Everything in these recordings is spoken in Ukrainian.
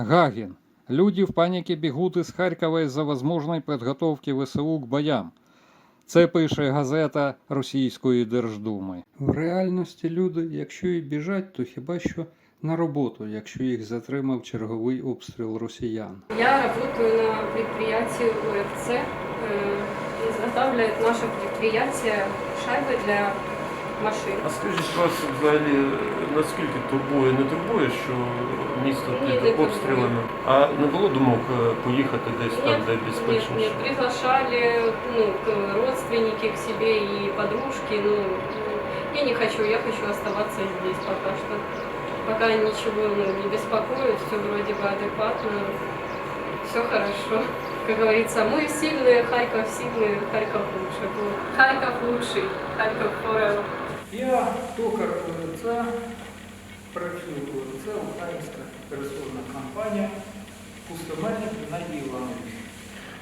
Гагин. Люди в паніки бігуть із Харкова із-за возможної підготовки ВСУ к боям. Це пише газета Російської Держдуми. В реальності люди, якщо і біжать, то хіба що на роботу, якщо їх затримав черговий обстріл росіян. Я работаю на предприятии УФЦ. Э, Изготавливает наше предприятие шайбы для машин. А скажіть, вас взагалі наскільки турбує, не турбує, що місто Ні, не під турбує. обстрілами? А не було думок е, поїхати десь там, де нет, безпечніше? нет, приглашали ну, к- родственники к себе и подружки. Ну, я не хочу, я хочу оставаться здесь пока что. Пока ничего ну, не беспокоит, все вроде бы адекватно, все хорошо. Как говорится, мы сильные, Харьков сильный, Харьков лучше. Вот. Харьков лучший, Харьков forever. Я токар ОНЦ, працюю в ОНЦ, українська пересувна компанія, пустомельник Геннадій Іванович.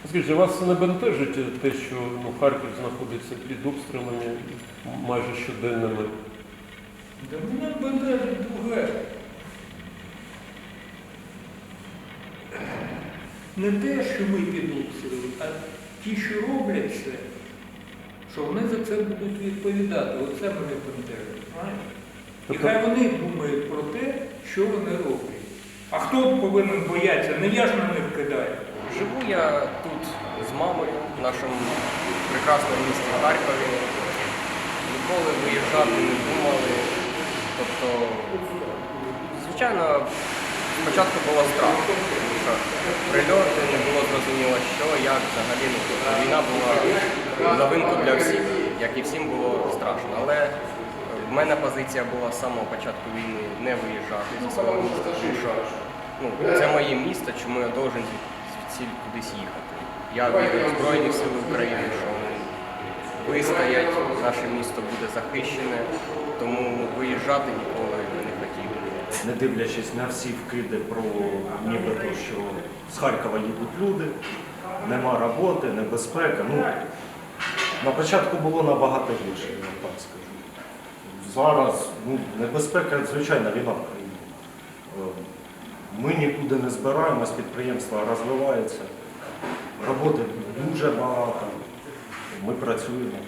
Скажіть, а вас не бентежить те, що ну, Харків знаходиться під обстрілами майже щоденними? Та мене бентежить друге. Не те, що ми під обстрілом, а ті, що роблять це, що вони за це будуть відповідати. Оце мене бентежить. знаєте? І Тобто- хай вони думають про те, що вони роблять. А хто повинен боятися? Не я ж на них кидаю. Живу я тут з мамою в нашому прекрасному місті Харкові. Ніколи виїжджати не думали. Тобто, звичайно, спочатку було страшно, тому що прильоти не було зрозуміло, що, як взагалі. Ну, тобто війна була новинкою для всіх, як і всім було страшно. Але в мене позиція була з самого початку війни не виїжджати зі свого міста, тому що ну, це моє місто, чому я должен звідси кудись їхати. Я вірю в Збройні Сили України, що вони вистоять, наше місто буде захищене, тому виїжджати ніколи не хотів. Не дивлячись на всі вкиди про нібито, що з Харкова їдуть люди, нема роботи, небезпека. Ну, на початку було набагато гірше, я так скажу. Зараз ну, небезпека, звичайна війна в країні. Е, Ми нікуди не збираємось, підприємство розвивається, роботи дуже багато, ми працюємо.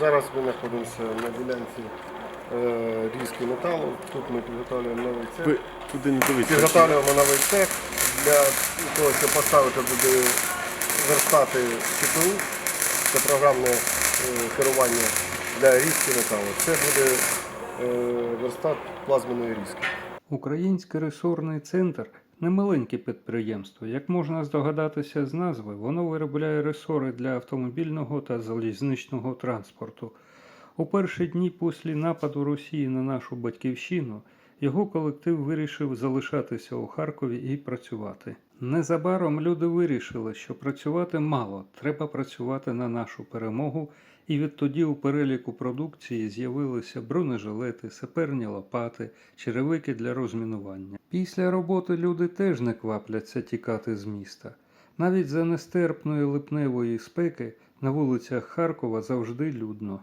Зараз ми знаходимося на ділянці різки металу. Тут ми підготовлюємо новий цех. Туди не дивіться. Підготовлюємо новий цех для того, щоб поставити туди верстати ЧПУ. Це програмне е, керування для різки металу. Це буде е, верстат плазменної різки. Український ресурсний центр немаленьке підприємство. Як можна здогадатися з назви, воно виробляє ресори для автомобільного та залізничного транспорту. У перші дні після нападу Росії на нашу батьківщину його колектив вирішив залишатися у Харкові і працювати. Незабаром люди вирішили, що працювати мало, треба працювати на нашу перемогу, і відтоді у переліку продукції з'явилися бронежилети, саперні лопати, черевики для розмінування. Після роботи люди теж не квапляться тікати з міста. Навіть за нестерпної липневої спеки на вулицях Харкова завжди людно.